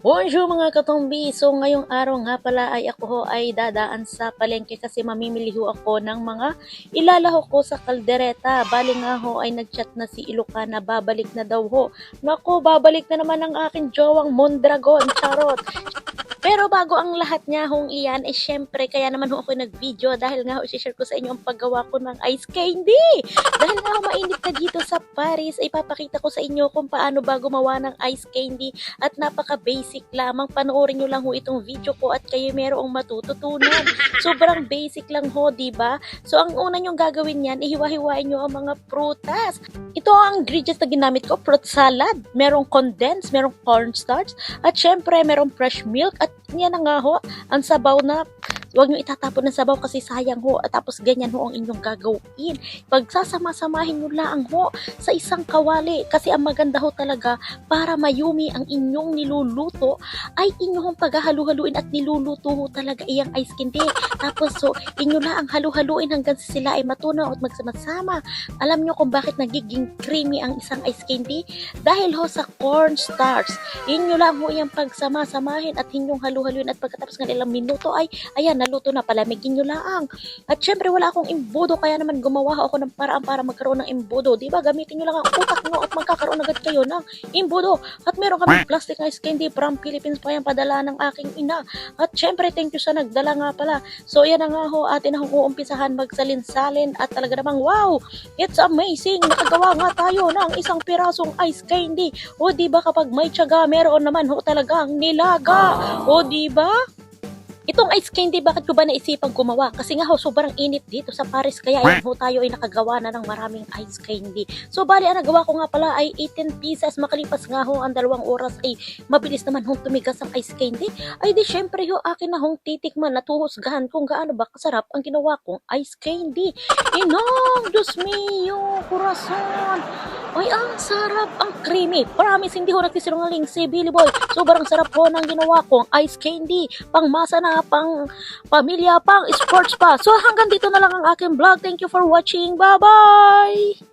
Bonjour mga katumbi! So ngayong araw nga pala ay ako ho ay dadaan sa palengke kasi mamimili ho ako ng mga ilalaho ko sa kaldereta. Bali nga ho ay nagchat na si Ilocana babalik na daw ho. Naku, babalik na naman ang aking jowang Mondragon. Charot! Pero bago ang lahat niya hong iyan, eh syempre, kaya naman ho ako nag-video dahil nga ho, share ko sa inyo ang paggawa ko ng ice candy. Dahil nga ho, mainit na dito sa Paris, ay papakita ko sa inyo kung paano ba gumawa ng ice candy at napaka-basic lamang. Panoorin nyo lang ho itong video ko at kayo merong matututunan. Sobrang basic lang ho, di ba? So, ang una nyong gagawin yan, ihiwa-hiwain nyo ang mga prutas. Ito ang ingredients na ginamit ko, fruit salad, merong condensed, merong cornstarch, at syempre, merong fresh milk, at yan na nga ho, ang sabaw na Huwag nyo itatapon ng sabaw kasi sayang ho. At tapos ganyan ho ang inyong gagawin. Pagsasama-samahin nyo lang ho sa isang kawali. Kasi ang maganda ho talaga para mayumi ang inyong niluluto ay inyong paghahalu-haluin at niluluto ho talaga iyang ice candy. Tapos so, inyo lang ang halu-haluin hanggang sila ay matunaw at magsama-sama. Alam nyo kung bakit nagiging creamy ang isang ice candy? Dahil ho sa cornstarch. Inyo lang ho iyang pagsama-samahin at inyong halu-haluin at pagkatapos ng ilang minuto ay ayan, naluto na, palamigin nyo lang. At syempre, wala akong imbudo, kaya naman gumawa ako ng paraan para magkaroon ng imbudo. Di ba? Gamitin nyo lang ang utak nyo at magkakaroon agad kayo ng imbudo. At meron kami plastic ice candy from Philippines pa yan padala ng aking ina. At syempre, thank you sa nagdala nga pala. So, yan na nga ho, atin ho uumpisahan magsalin-salin at talaga namang wow, it's amazing. Nakagawa nga tayo ng isang pirasong ice candy. O di ba kapag may tiyaga, meron naman ho talagang nilaga. O di ba? Itong ice candy, bakit ko ba naisipang gumawa? Kasi nga ho, sobrang init dito sa Paris, kaya ayan ho, tayo ay nakagawa na ng maraming ice candy. So, bali, ang nagawa ko nga pala ay 18 pieces, makalipas nga ho ang dalawang oras ay mabilis naman hong tumigas ang ice candy. Ay di, syempre ho, akin na hong titikman at huhusgahan kung gaano ba kasarap ang ginawa kong ice candy. Inong, Diyos mio, corazon. Ay, ang sarap, ang creamy. Promise, hindi ho nagsisinungaling si Billy Boy. Sobrang sarap ho ng ginawa kong ice candy. Pang masa na, pang pamilya, pang sports pa. So hanggang dito na lang ang aking vlog. Thank you for watching. Bye-bye!